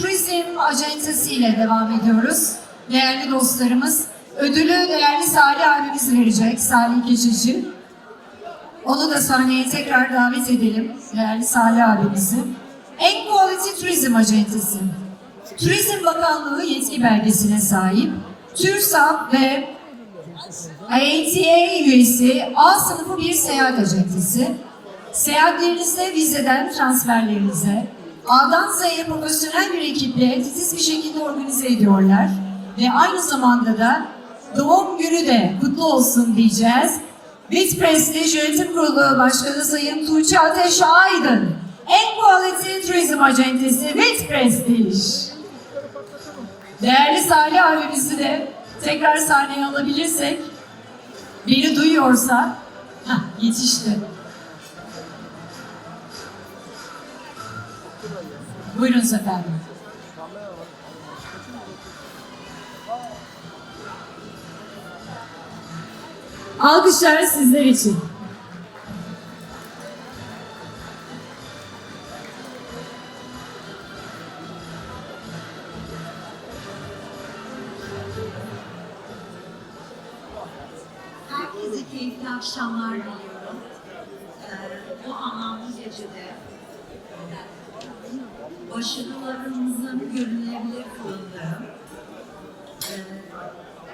Turizm Acentesi ile devam ediyoruz. Değerli dostlarımız, ödülü değerli Salih abimiz verecek, Salih Keçici. Onu da sahneye tekrar davet edelim, değerli Salih abimizi. En Quality Turizm Acentesi. Turizm Bakanlığı yetki belgesine sahip, TÜRSAP ve IATA üyesi A sınıfı bir seyahat acentesi. Seyahatlerinize, vizeden transferlerinize, A'dan Z'ye profesyonel bir ekiple titiz bir şekilde organize ediyorlar. Ve aynı zamanda da doğum günü de kutlu olsun diyeceğiz. Prestige Yönetim Kurulu Başkanı Sayın Tuğçe Ateş Aydın. En Quality Turizm Acentesi Prestige. Değerli Salih abimizi de tekrar sahneye alabilirsek, beni duyuyorsa, hah, yetişti. Buyurunuz efendim. Alkışlar sizler için. Herkese keyifli akşamlar diliyorum. Ee, bu anlamlı gecede başarılarımızın görünebilir kılındığı, e,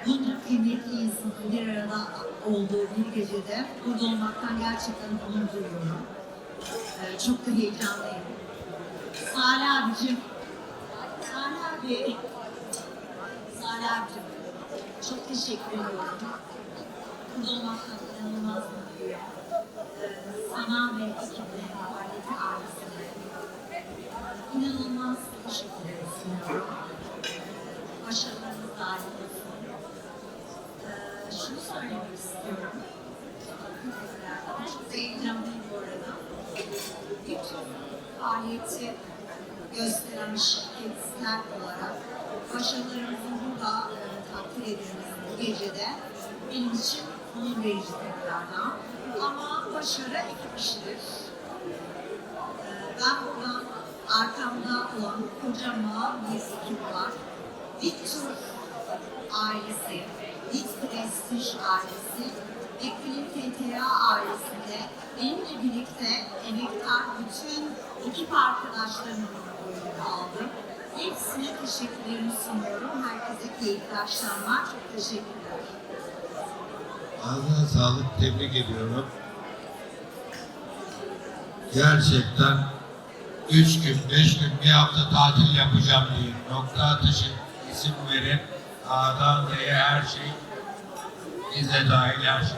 bunca kıymetli insanın bir arada olduğu bir gecede burada olmaktan gerçekten onur duyuyorum. Ee, çok da heyecanlıyım. Salih abicim, Salih abi, Salih abicim, çok teşekkür ediyorum. Burada olmaktan inanılmaz mutluyum. Ee, Sana ve ekibine, Faaliyeti ailesine inanılmaz teşekkür sunuyorum. Başarılarınız daim olsun. Ee, şunu söylemek istiyorum. Çok da heyecanlıyım bu arada. Bütün faaliyeti gösteren şirketler olarak başarılarımızın burada e, takdir edilmesi bu gecede benim için onur verici tekrardan. Ama başarı ekip işidir. Ee, Ben buradan arkamda olan kocaman bir ekip var. Victor ailesi, Bit Prestige ailesi ve Film TTA ailesinde benimle birlikte emektar bütün ekip arkadaşlarımın oyunu aldım. Hepsine teşekkürlerimi sunuyorum. Herkese keyifli akşamlar. Çok teşekkürler. Ağzına sağlık, tebrik ediyorum. Gerçekten üç gün, beş gün, bir hafta tatil yapacağım diye nokta atışı isim verip A'dan Z'ye her şey, bize dahil her şey.